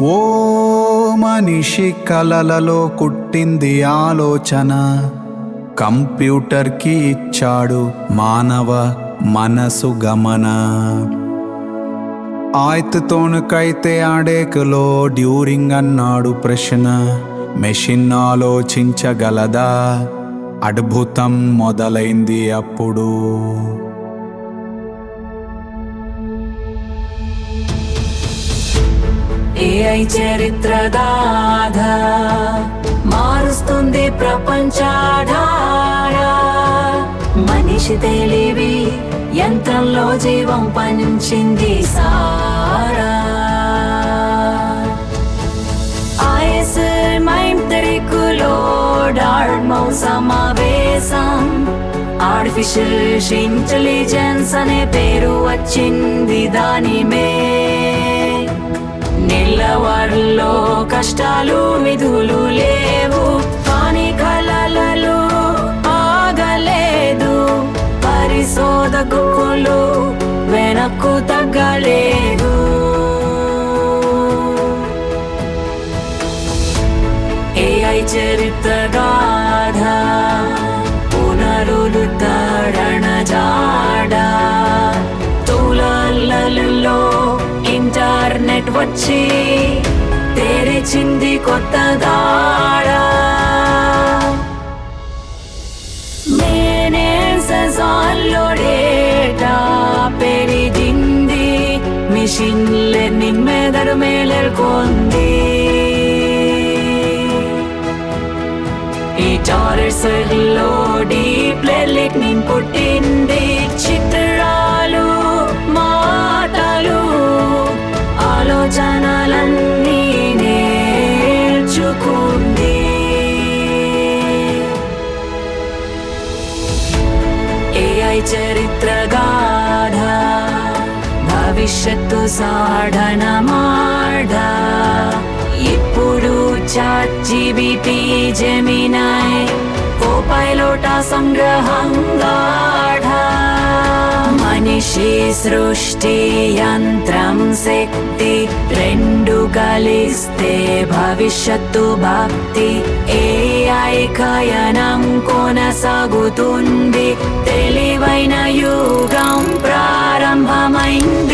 ఓ మనిషి కలలలో కుట్టింది ఆలోచన. కంప్యూటర్కి ఇచ్చాడు మానవ మనసు గమన. ఆయతతోనుకైతే ఆడేకులో డ్యూరింగ్ అన్నాడు ప్రశ్న. మెషిన్ ఆలోచించగలదా? అద్భుతం మొదలైంది అప్పుడు. ఏఐ చరిత్ర దాధ మారుస్తుంది ప్రపంచాధార మనిషి తెలివి యంత్రంలో జీవం పంచింది సారా. ఐస్ మైండ్ తెరికులో డాడ్మౌ సమావేశం. ఆర్టిఫిషియల్ ఇంటెలిజెన్స్ అనే పేరు వచ్చింది దాని మే కష్టాలు విధులు లేవు. కానీ కలలలో ఆగలేదు. పరిశోధకులు వెనక్కు తగ్గలేదు. ఏఐ చరిత్ర గాథ పునరుద్ధరణ జాడ. తులలలో ఇంటర్నెట్ వచ్చి తెరిచింది కొత్త దాడ. మేనేసెసాల్లో డేటా పెరిగింది. మిషన్ నిమ్మెదడు మెదడు మేలర్కొంది ఈ టారెసర్లో డీప్ లెర్నింగ్ పుట్టింది. చిత్రాలు మాటలు ఆలోచన ఏఐ చరిత్ర గాఢ భవిష్యత్తు సాధన మాడ ఇప్పుడు చాట్ జీబీటీ మనిషి సృష్టి యంత్రం శక్తి రెండు కలిస్తే భవిష్యత్తు భక్తి. ఏఐ కయనం కొనసాగుతుంది. తెలివైన యుగం ప్రారంభమైంది.